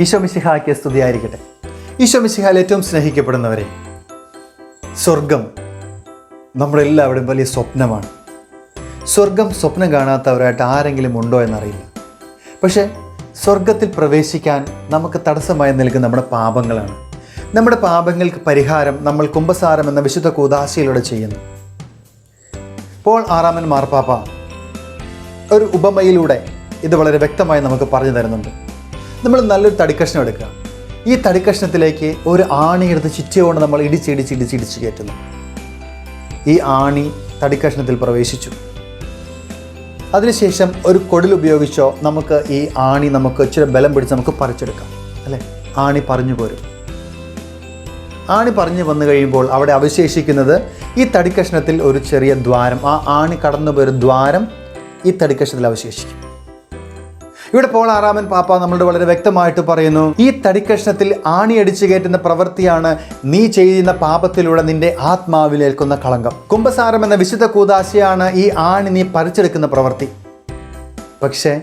ഈശോ മിശിഹായ്ക്ക് സ്തുതിയായിരിക്കട്ടെ. ഈശോ മിശിഹാൽ ഏറ്റവും സ്നേഹിക്കപ്പെടുന്നവരെ സ്വർഗം നമ്മളെല്ലാവരുടെയും വലിയ സ്വപ്നമാണ്. സ്വർഗം സ്വപ്നം കാണാത്തവരായിട്ട് ആരെങ്കിലും ഉണ്ടോ എന്നറിയില്ല. പക്ഷേ സ്വർഗത്തിൽ പ്രവേശിക്കാൻ നമുക്ക് തടസ്സമായി നിൽക്കുന്ന നമ്മുടെ പാപങ്ങളാണ്. നമ്മുടെ പാപങ്ങൾക്ക് പരിഹാരം നമ്മൾ കുംഭസാരം എന്ന വിശുദ്ധ കൂതാശയിലൂടെ ചെയ്യുന്നു. പോൾ ആറാമൻ മാർപ്പാപ്പ ഒരു ഉപമയിലൂടെ ഇത് വളരെ വ്യക്തമായി നമുക്ക് പറഞ്ഞു തരുന്നുണ്ട്. നമ്മൾ നല്ലൊരു തടിക്കഷ്ണം എടുക്കുക. ഈ തടിക്കഷ്ണത്തിലേക്ക് ഒരു ആണി എടുത്ത് ചുറ്റിയോണ്ട് നമ്മൾ ഇടിച്ചിടിച്ച് ഇടിച്ചിടിച്ച് കയറ്റുന്നു. ഈ ആണി തടിക്കഷ്ണത്തിൽ പ്രവേശിച്ചു. അതിനുശേഷം ഒരു കൊടിൽ ഉപയോഗിച്ചോ നമുക്ക് ഈ ആണി നമുക്ക് ഇച്ചിരി ബലം പിടിച്ച് നമുക്ക് പറിച്ചെടുക്കാം. അല്ലേ? ആണി പറഞ്ഞു പോരും. ആണി പറഞ്ഞു വന്നു കഴിയുമ്പോൾ അവിടെ അവശേഷിക്കുന്നത് ഈ തടിക്കഷ്ണത്തിൽ ഒരു ചെറിയ ദ്വാരം ആ ആണി കടന്നു പോയൊരു ദ്വാരം ഈ തടിക്കഷ്ണത്തിൽ അവശേഷിക്കും. ഇവിടെ പോൾ ആറാമൻ പാപ്പ നമ്മളോട് വളരെ വ്യക്തമായിട്ട് പറയുന്നു ഈ തടിക്കഷ്ണത്തിൽ ആണി അടിച്ചു കയറ്റുന്ന പ്രവൃത്തിയാണ് നീ ചെയ്യുന്ന പാപത്തിലൂടെ നിന്റെ ആത്മാവിലേൽക്കുന്ന കളങ്കം. കുംഭസാരം എന്ന വിശുദ്ധ കൂതാശയാണ് ഈ ആണി നീ പറിച്ചെടുക്കുന്ന പ്രവൃത്തി. പക്ഷേ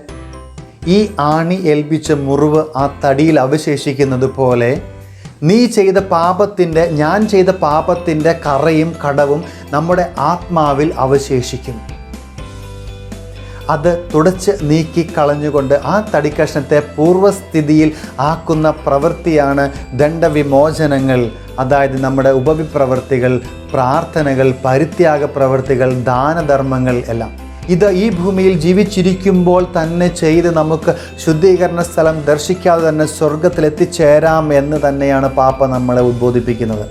ഈ ആണി ഏൽപ്പിച്ച മുറിവ് ആ തടിയിൽ അവശേഷിക്കുന്നത് പോലെ നീ ചെയ്ത പാപത്തിന്റെ ഞാൻ ചെയ്ത പാപത്തിന്റെ കറയും കടവും നമ്മുടെ ആത്മാവിൽ അവശേഷിക്കും അത് തുടച്ച് നീക്കി കളഞ്ഞുകൊണ്ട് ആ തടിക്കഷ്ണത്തെ പൂർവസ്ഥിതിയിൽ ആക്കുന്ന പ്രവൃത്തിയാണ് ദണ്ഡവിമോചനങ്ങൾ. അതായത് നമ്മുടെ ഉപവിപ്രവൃത്തികൾ പ്രാർത്ഥനകൾ പരിത്യാഗ പ്രവൃത്തികൾ ദാനധർമ്മങ്ങൾ എല്ലാം. ഇത് ഈ ഭൂമിയിൽ ജീവിച്ചിരിക്കുമ്പോൾ തന്നെ ചെയ്ത് നമുക്ക് ശുദ്ധീകരണ സ്ഥലം ദർശിക്കാതെ തന്നെ സ്വർഗത്തിൽ എത്തിച്ചേരാം എന്ന് തന്നെയാണ് പാപ്പ നമ്മളെ ഉദ്ബോധിപ്പിക്കുന്നത്.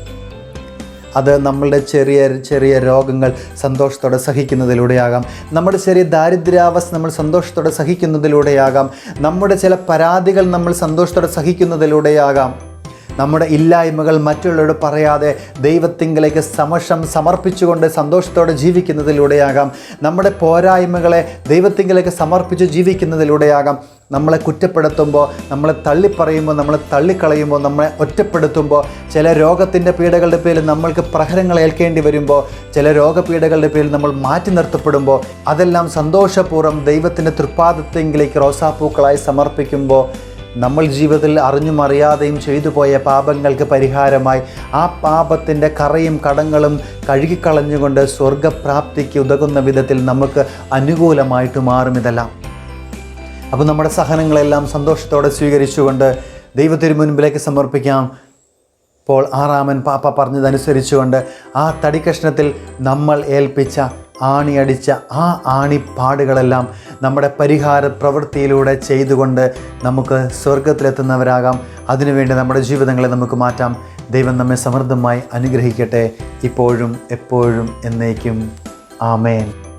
അത് നമ്മളുടെ ചെറിയ ചെറിയ രോഗങ്ങൾ സന്തോഷത്തോടെ സഹിക്കുന്നതിലൂടെയാകാം. നമ്മുടെ ചെറിയ ദാരിദ്ര്യാവസ്ഥ നമ്മൾ സന്തോഷത്തോടെ സഹിക്കുന്നതിലൂടെയാകാം. നമ്മുടെ ചില പരാതികൾ നമ്മൾ സന്തോഷത്തോടെ സഹിക്കുന്നതിലൂടെയാകാം. നമ്മുടെ ഇല്ലായ്മകൾ മറ്റുള്ളവരോട് പറയാതെ ദൈവത്തിങ്കിലേക്ക് സമക്ഷം സമർപ്പിച്ചുകൊണ്ട് സന്തോഷത്തോടെ ജീവിക്കുന്നതിലൂടെയാകാം. നമ്മുടെ പോരായ്മകളെ ദൈവത്തിങ്കിലേക്ക് സമർപ്പിച്ച് ജീവിക്കുന്നതിലൂടെയാകാം. നമ്മളെ കുറ്റപ്പെടുത്തുമ്പോൾ നമ്മളെ തള്ളിപ്പറയുമ്പോൾ നമ്മളെ തള്ളിക്കളയുമ്പോൾ നമ്മളെ ഒറ്റപ്പെടുത്തുമ്പോൾ ചില രോഗത്തിന്റെ പീഡകളുടെ പേരിൽ നമ്മൾക്ക് പ്രഹരങ്ങൾ ഏൽക്കേണ്ടി വരുമ്പോൾ ചില രോഗപീഠകളുടെ പേരിൽ നമ്മൾ മാറ്റി നിർത്തപ്പെടുമ്പോൾ അതെല്ലാം സന്തോഷപൂർവം ദൈവത്തിന്റെ തൃപ്പാദത്തെങ്കിലേക്ക് റോസാപ്പൂക്കളായി സമർപ്പിക്കുമ്പോൾ നമ്മൾ ജീവിതത്തിൽ അറിഞ്ഞും അറിയാതെയും ചെയ്തു പോയ പാപങ്ങൾക്ക് പരിഹാരമായി ആ പാപത്തിന്റെ കറയും കടങ്ങളും കഴുകിക്കളഞ്ഞുകൊണ്ട് സ്വർഗപ്രാപ്തിക്ക് ഉതകുന്ന വിധത്തിൽ നമുക്ക് അനുകൂലമായിട്ട് മാറും ഇതെല്ലാം. അപ്പോൾ നമ്മുടെ സഹനങ്ങളെല്ലാം സന്തോഷത്തോടെ സ്വീകരിച്ചുകൊണ്ട് ദൈവത്തിന് മുൻപിലേക്ക് സമർപ്പിക്കാം. ഇപ്പോൾ ആറാമൻ പാപ്പ പറഞ്ഞതനുസരിച്ചുകൊണ്ട് ആ തടിക്കഷ്ണത്തിൽ നമ്മൾ ഏൽപ്പിച്ച ആണിയടിച്ച ആ ആണിപ്പാടുകളെല്ലാം നമ്മുടെ പരിഹാര പ്രവൃത്തിയിലൂടെ ചെയ്തുകൊണ്ട് നമുക്ക് സ്വർഗത്തിലെത്തുന്നവരാകാം. അതിനുവേണ്ടി നമ്മുടെ ജീവിതങ്ങളെ നമുക്ക് മാറ്റാം. ദൈവം നമ്മെ സമൃദ്ധമായി അനുഗ്രഹിക്കട്ടെ. ഇപ്പോഴും എപ്പോഴും എന്നേക്കും. ആമേൻ.